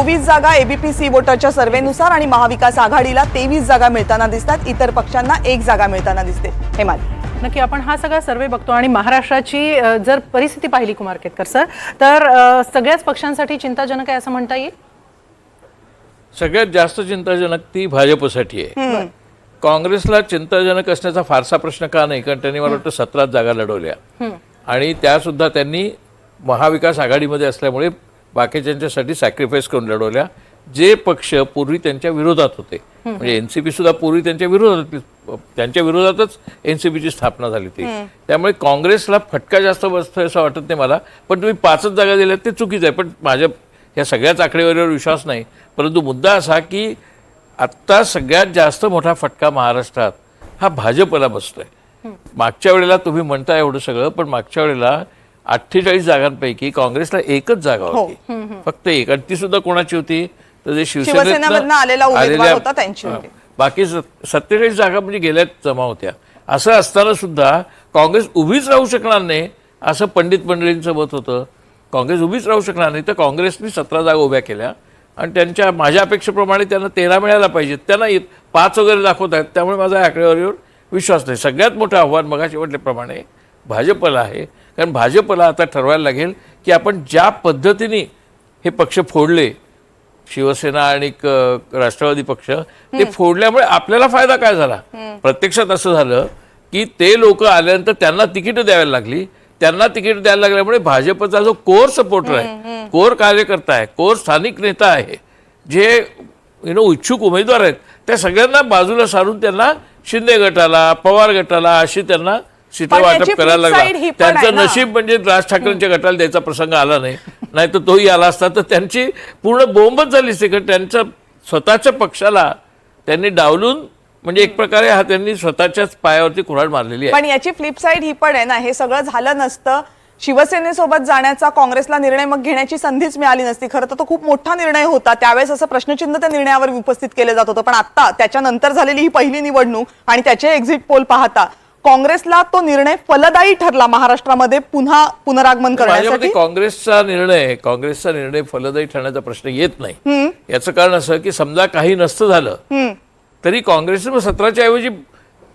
चोवीस जागा एबीपी वोटरच्या सर्व्हेनुसार आणि महाविकास आघाडीला तेवीस जागा मिळताना दिसतात. इतर पक्षांना एक जागा मिळताना दिसते. हेमाली नक्की आपण हा सगळा सर्वे बघतो आणि महाराष्ट्राची जर परिस्थिती पाहिली कुमार केतकर सर तर सगळ्याच पक्षांसाठी चिंताजनक आहे असं म्हणता येईल? सगळ्यात जास्त चिंताजनक ती भाजपसाठी आहे. काँग्रेसला चिंताजनक असण्याचा फारसा प्रश्न का नाही? कारण त्यांनी मला वाटतं सतराच जागा लढवल्या. आणि त्या सुद्धा त्यांनी महाविकास आघाडीमध्ये असल्यामुळे बाकीच्यांच्यासाठी सॅक्रिफाईस करून लढवल्या. जे पक्ष पूर्वी त्यांच्या विरोधात होते. म्हणजे एनसीपी सुद्धा पूर्वी त्यांच्या विरोधात त्यांच्या विरोधातच एनसीपीची स्थापना झाली होती. त्यामुळे काँग्रेसला फटका जास्त बसतोय असं वाटत नाही मला. पण तुम्ही पाचच जागा दिल्यात ते चुकीचं आहे. पण माझ्या ह्या सगळ्याच आकडेवारीवर विश्वास नाही. परंतु मुद्दा असा की आत्ता सगळ्यात जास्त मोठा फटका महाराष्ट्रात हा भाजपला बसतोय. मागच्या वेळेला तुम्ही म्हणता एवढं सगळं पण मागच्या वेळेला अठ्ठेचाळीस जागांपैकी काँग्रेसला एकच जागा होती. फक्त एक आणि ती सुद्धा कोणाची होती? तर जे शिवसेनेमधनं शिवसेनेतनं आलेला उमेदवार होता त्यांची हा. होती. बाकी सत्तेचाळीस जागा म्हणजे गेल्यात जमा होत्या. असं असताना सुद्धा काँग्रेस उभीच राहू शकणार नाही असं पंडित मंडळींचं मत होतं. काँग्रेस उभीच राहू शकणार नाही तर काँग्रेसनी सतरा जागा उभ्या केल्या. आणि त्यांच्या माझ्या अपेक्षेप्रमाणे त्यांना तेरा मिळायला पाहिजेत. त्यांना पाच वगैरे दाखवत आहेत. त्यामुळे माझा आकडेवारीवर विश्वास नाही. सगळ्यात मोठं आव्हान मगाशी म्हटल्याप्रमाणे भाजपला आहे. कारण भाजपला आता ठरवायला लागेल की आपण ज्या पद्धतीने हे पक्ष फोडले शिवसेना आणि राष्ट्रवादी पक्ष ते फोडल्यामुळे आपल्याला फायदा काय झाला? प्रत्यक्षात असं झालं की ते लोक आल्यानंतर त्यांना तिकीट द्यायला लागली. त्यांना तिकीट द्यायला लागल्यामुळे भाजपचा जो कोर सपोर्टर आहे कोर कार्यकर्ता आहे कोर स्थानिक नेता आहे जे यु नो इच्छुक उमेदवार आहेत त्या सगळ्यांना बाजूला सारून त्यांना शिंदे गटाला पवार गटाला अशी त्यांना याची वाटप करायला लागला. त्यांचं. नशीब म्हणजे राज ठाकरेंच्या गटाला द्यायचा प्रसंग आला नाही. नाही तर तोही आला असता. तर त्यांची पूर्ण बोंबच झाली असती. कारण त्यांच्या स्वतःच्या पक्षाला त्यांनी डावलून म्हणजे एक प्रकारे हा त्यांनी स्वतःच्याच पायावरती कुऱ्हाड मारलेली आहे. पण याची फ्लिप साईड ही पण आहे ना. हे सगळं झालं नसतं. शिवसेनेसोबत जाण्याचा काँग्रेसला निर्णय मग घेण्याची संधीच मिळाली नसती. खरं तर तो खूप मोठा निर्णय होता. त्यावेळेस असं प्रश्नचिन्ह त्या निर्णयावर उपस्थित केलं जात होतं. पण आता त्याच्यानंतर झालेली ही पहिली निवडणूक आणि त्याचे एक्झिट पोल पाहता काँग्रेसला तो निर्णय फलदायी ठरला महाराष्ट्रामध्ये पुन्हा पुनरागमन करण्यासाठी? काँग्रेसचा निर्णय काँग्रेसचा निर्णय फलदायी ठरण्याचा प्रश्न येत नाही. याचं कारण असं की समजा काही नसतं झालं. तरी काँग्रेसने सतराच्या ऐवजी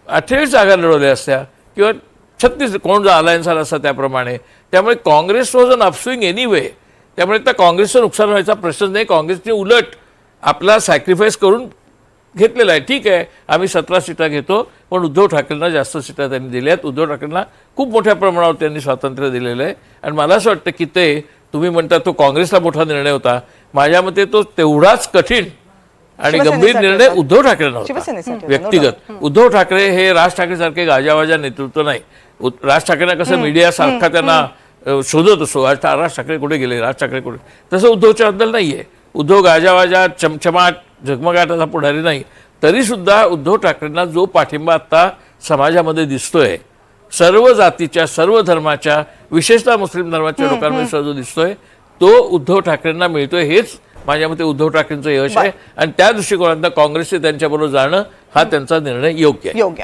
अठ्ठेचाळीस जागा लढवल्या असत्या किंवा छत्तीस कोण जो अलायन्स आला असता त्याप्रमाणे. त्यामुळे Congress was an upswing anyway त्यामुळे त्या काँग्रेसचं नुकसान व्हायचा प्रश्नच नाही. काँग्रेसने उलट आपला सॅक्रिफाईस करून घेतलेला आहे. ठीक आहे आम्ही सतरा सीटा घेतो पण उद्धव ठाकरेंना जास्त सीटा त्यांनी दिल्या आहेत. उद्धव ठाकरेंना खूप मोठ्या प्रमाणावर त्यांनी स्वातंत्र्य दिलेलं आहे. आणि मला असं वाटतं की ते तुम्ही म्हणता तो काँग्रेसला मोठा निर्णय होता. माझ्या मते तो तेवढाच कठीण आणि गंभीर निर्णय. उद्धव ठाकरेंना होता. व्यक्तिगत. उद्धव ठाकरे. हे. राज ठाकरे सारखे गाजावाजा नेतृत्व नाही. राज ठाकरेंना कसं मीडिया सारखा त्यांना शोधत असतो आज राज ठाकरे कुठे गेले? राज ठाकरे कुठे? तसं उद्धवच्या बद्दल नाहीये. उद्धव गाजावाजा चमचमाट झगमगाटाचा पुढारी नाही तरी सुद्धा उद्धव ठाकरेंना जो पाठिंबा आता समाजामध्ये दिसतोय सर्व जातीच्या सर्व धर्माच्या विशेषतः मुस्लिम धर्माच्या लोकांमध्ये जो दिसतोय तो उद्धव ठाकरेंना मिळतोय हेच माझ्या मते उद्धव ठाकरेंचं यश आहे. आणि त्या दृष्टिकोनातनं काँग्रेसचे त्यांच्याबरोबर जाणं हा त्यांचा निर्णय योग्य आहे. योग्य